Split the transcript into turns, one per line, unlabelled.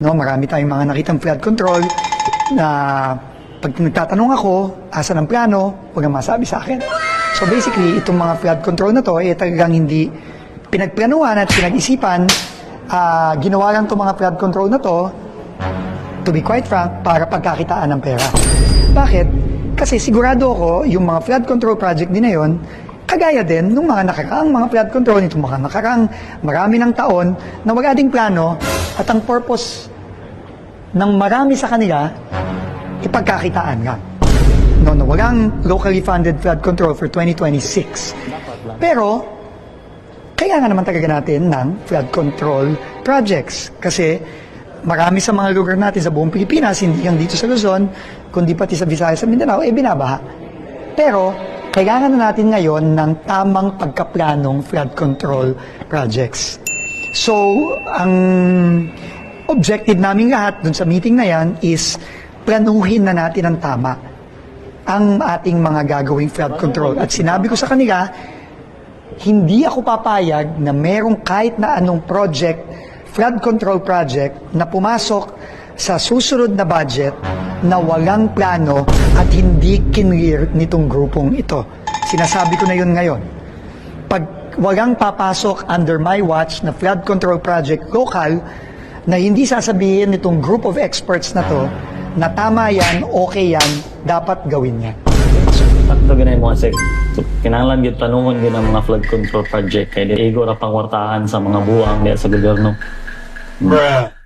No, marami tayong mga nakitang flood control na pag nagtatanong ako, asan ang plano, huwag kang masabi sa akin. So basically, itong mga flood control na to, eh talagang hindi pinagplanuhan at pinag-isipan, ah, ginawa lang itong mga flood control na to, to be quite frank, para pagkakitaan ng pera. Bakit? Kasi sigurado ako, yung mga flood control project din na yun, kagaya din nung mga nakaraang mga flood control, nitong mga nakaraang marami ng taon, na wala ding plano, at ang purpose ng marami sa kanila, ipagkakitaan lang. No, no, walang locally funded flood control for 2026. Pero, kaya nga naman talaga natin ng flood control projects. Kasi marami sa mga lugar natin sa buong Pilipinas, hindi lang dito sa Luzon, kundi pati sa Visayas sa Mindanao, eh binabaha. Pero, kailangan na natin ngayon ng tamang pagkaplanong flood control projects. So, ang objective namin lahat dun sa meeting na yan is planuhin na natin ang tama ang ating mga gagawing flood control. At sinabi ko sa kanila, hindi ako papayag na merong kahit na anong project, flood control project, na pumasok sa susunod na budget na walang plano at hindi kinlear nitong grupong ito. Sinasabi ko na yun ngayon. Pag walang papasok under my watch na flood control project local, na hindi sasabihin nitong group of experts na to, na tama yan, okay yan, dapat gawin yan.
Sakto ganay mo kasi so, kinahanglan gyud tanungon gyud ang mga flood control project kay di igo ra pangwartahan sa mga buang diya sa gobyerno.
Bruh.